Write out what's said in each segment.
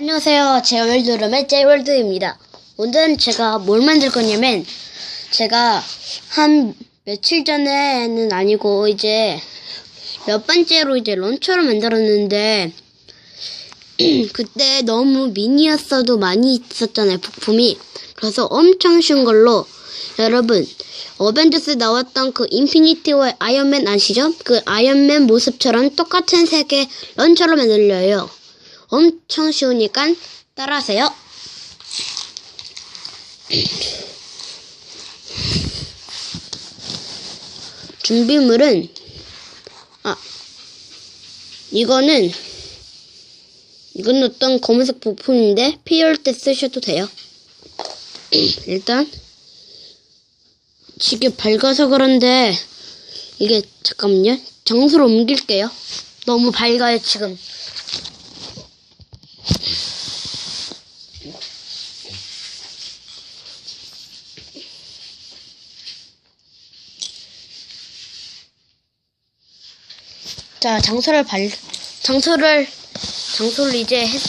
안녕하세요. 제 오늘들음의 제이월드입니다. 오늘은 제가 뭘 만들 거냐면, 제가 한 며칠 전에는 아니고, 이제 몇 번째로 이제 런처를 만들었는데, 그때 너무 미니였어도 많이 있었잖아요, 부품이. 그래서 엄청 쉬운 걸로, 여러분, 어벤져스 나왔던 그 인피니티와 아이언맨 아시죠? 그 아이언맨 모습처럼 똑같은 색의 런처를 만들려요. 엄청 쉬우니까 따라하세요. 준비물은 아 이거는 이건 어떤 검은색 부품인데 필요할 때 쓰셔도 돼요. 일단 지게 밝아서 그런데 이게 잠깐만요. 장소를 옮길게요. 너무 밝아요 지금. 자, 장소를 발, 장소를, 장소를 이제 했,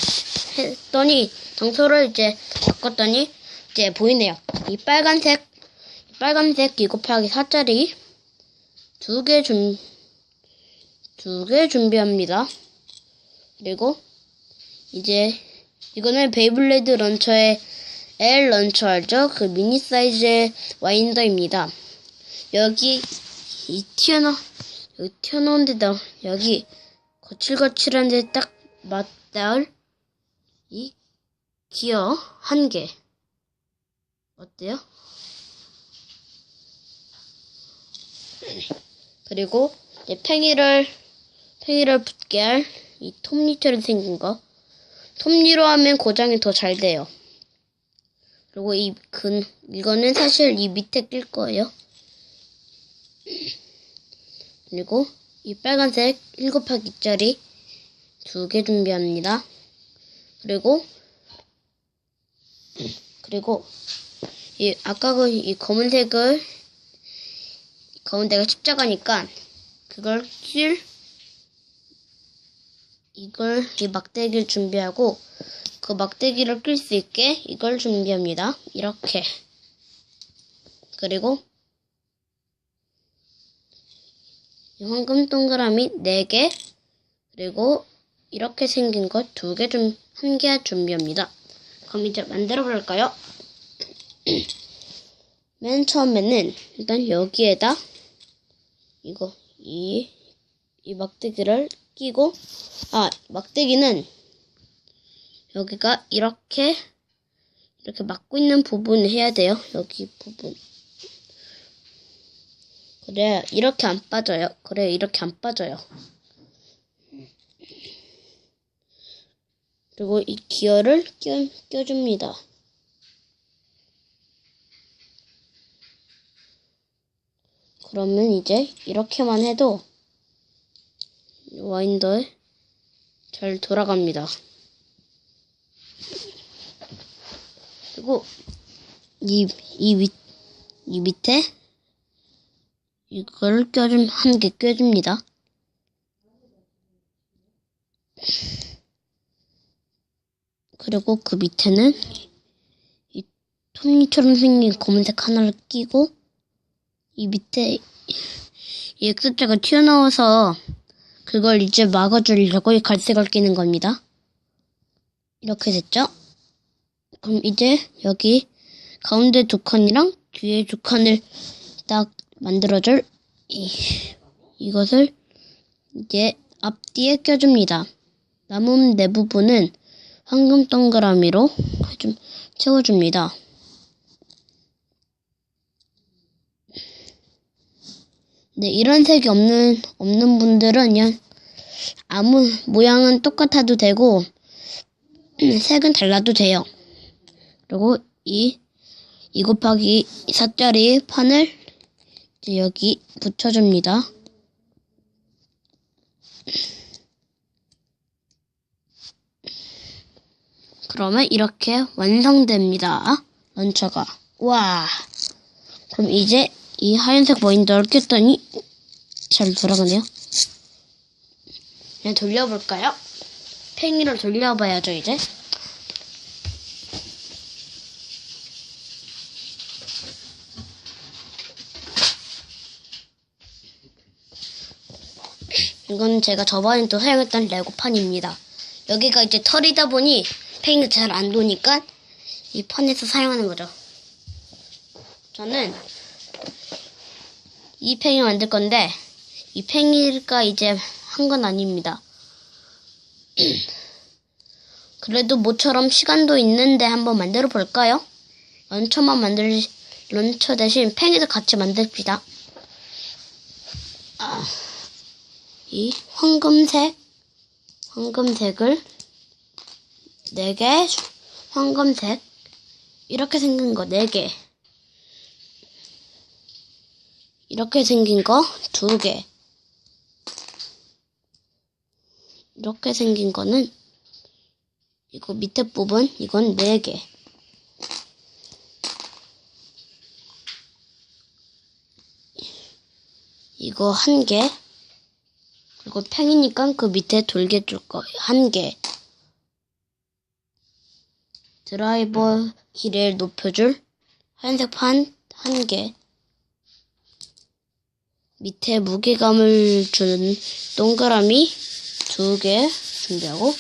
했더니, 장소를 이제 바꿨더니, 이제 보이네요. 이 빨간색, 이 빨간색 2 곱하기 4짜리 두 개 준, 두 개 준비합니다. 그리고, 이제, 이거는 베이블레드 런처의 L 런처 알죠? 그 미니 사이즈의 와인더입니다. 여기, 이 튀어나온, 여기 튀어나온 데다 여기 거칠거칠한 데 딱 맞닿을 이 기어 한 개. 어때요? 그리고 이제 팽이를 팽이를 붙게 할 이 톱니처럼 생긴 거. 톱니로 하면 고장이 더 잘 돼요. 그리고 이 근 이거는 사실 이 밑에 낄 거예요. 그리고 이 빨간색 1 곱하기 2짜리 두 개 준비합니다. 그리고 그리고 이 아까 그 이 검은색을 검은색을 십자가니까 그걸 낄 이걸 이 막대기를 준비하고 그 막대기를 끌 수 있게 이걸 준비합니다. 이렇게 그리고 황금 동그라미 4개, 그리고 이렇게 생긴 것 2개 좀, 1개 준비합니다. 그럼 이제 만들어 볼까요? 맨 처음에는 일단 여기에다 이거, 이, 이 막대기를 끼고, 아, 막대기는 여기가 이렇게, 이렇게 막고 있는 부분을 해야 돼요. 여기 부분. 그래 이렇게 안 빠져요. 그래 이렇게 안 빠져요. 그리고 이 기어를 껴, 껴줍니다. 그러면 이제 이렇게만 해도 와인더에 잘 돌아갑니다. 그리고 이, 이 밑, 이 밑에 이걸 껴줌, 한개 껴줍니다. 그리고 그 밑에는 이 톱니처럼 생긴 검은색 하나를 끼고 이 밑에 이 X자가 튀어나와서 그걸 이제 막아주려고 이 갈색을 끼는 겁니다. 이렇게 됐죠? 그럼 이제 여기 가운데 두 칸이랑 뒤에 두 칸을 딱 만들어줄 이, 이것을 이제 앞뒤에 껴줍니다. 남은 내 부분은 황금 동그라미로 좀 채워줍니다. 네, 이런 색이 없는, 없는 분들은 그냥 아무 모양은 똑같아도 되고, 색은 달라도 돼요. 그리고 이, 2 곱하기 4짜리 판을 이제 여기 붙여줍니다. 그러면 이렇게 완성됩니다. 런처가. 와. 그럼 이제 이 하얀색 머인더를 꼈더니 잘 돌아가네요. 그냥 돌려볼까요? 팽이를 돌려봐야죠, 이제. 이건 제가 저번에 또 사용했던 레고판입니다. 여기가 이제 털이다 보니 팽이가 잘안 도니까 이 판에서 사용하는 거죠. 저는 이 팽이 만들 건데 이 팽이가 이제 한 건 아닙니다. 그래도 모처럼 시간도 있는데 한번 만들어 볼까요? 런처만 만들 런처 대신 팽이도 같이 만듭시다. 아, 이 황금색 황금색을 네개 황금색 이렇게 생긴 거네개 이렇게 생긴 거두개 이렇게 생긴 거는 이거 밑에 부분 이건 네 개. 이거 한 개. 팽이니까 그 밑에 돌게 줄 거예요. 한 개. 드라이버 길이를 높여줄 하얀색 판 한 개. 밑에 무게감을 주는 동그라미 두 개 준비하고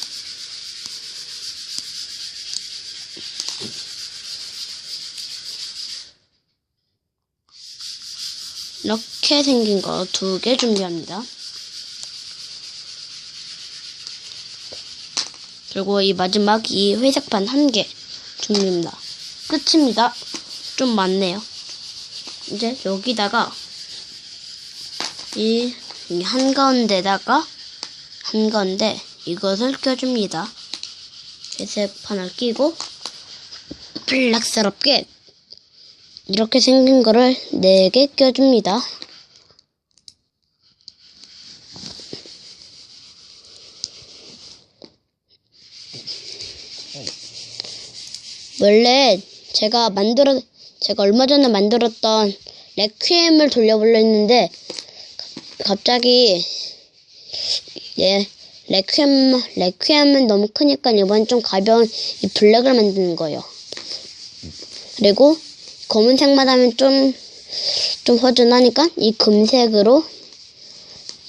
이렇게 생긴 거 두 개 준비합니다. 그리고 이 마지막 이 회색판 한개 준비합니다. 끝입니다. 좀 많네요. 이제 여기다가 이 한가운데다가 한가운데 이것을 껴줍니다. 회색판을 끼고 플락스럽게 이렇게 생긴 거를 4개 껴줍니다. 원래 제가 만들어 제가 얼마 전에 만들었던 레퀴엠을 돌려보려 했는데 갑자기 예 레퀴엠 레퀴엠은 너무 크니까 이번 좀 가벼운 이 블랙을 만드는 거예요. 그리고 검은색만 하면 좀, 좀 허전하니까 이 금색으로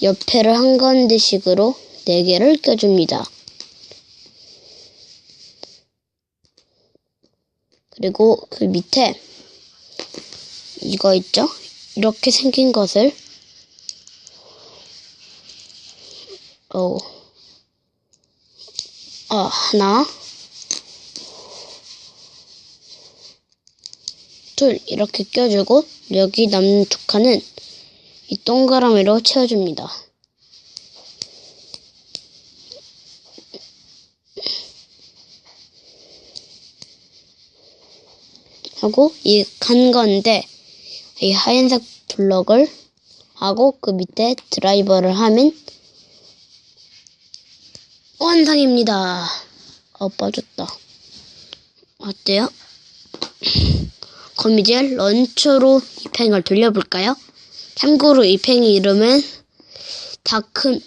옆에를 한가운데식으로 4개를 껴줍니다. 그리고 그 밑에 이거 있죠? 이렇게 생긴 것을 어, 어 하나 둘 이렇게 껴주고 여기 남는 두 칸은 이 동그라미로 채워줍니다. 하고 이 간 건데 이 하얀색 블럭을 하고 그 밑에 드라이버를 하면 완성입니다. 어 빠졌다. 어때요? 그럼 이제 런처로 이 팽을 돌려볼까요? 참고로 이 팽이 이름은 다크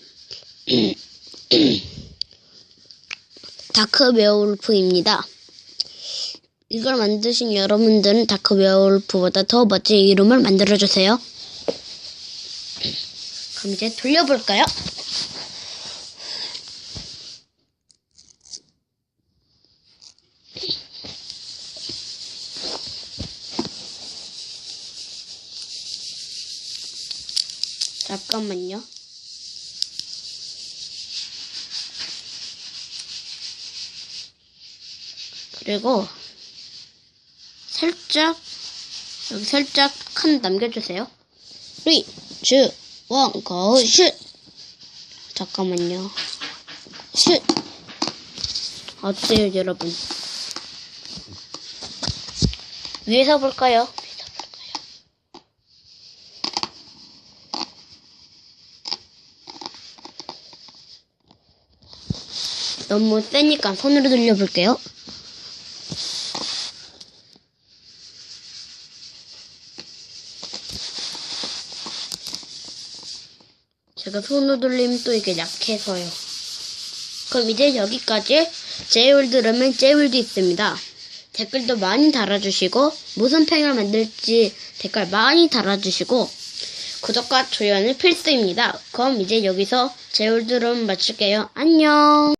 다크 웨어울프입니다. 이걸 만드신 여러분들은 다크 웨어울프보다 더 멋진 이름을 만들어주세요. 그럼 이제 돌려볼까요? 잠깐만요. 그리고 살짝 여기 살짝 칸 남겨주세요. 3, 2, 1, go, 슛! 잠깐만요. 슛! 어때요, 여러분? 위에서 볼까요? 위에서 볼까요? 너무 세니까 손으로 돌려볼게요. 제가 손으로 돌리면 또 이게 약해서요. 그럼 이제 여기까지 제이울 들으면 제이울도 있습니다. 댓글도 많이 달아주시고 무슨 팽을 만들지 댓글 많이 달아주시고 구독과 좋아요는 필수입니다. 그럼 이제 여기서 제울드럼 마칠게요. 안녕.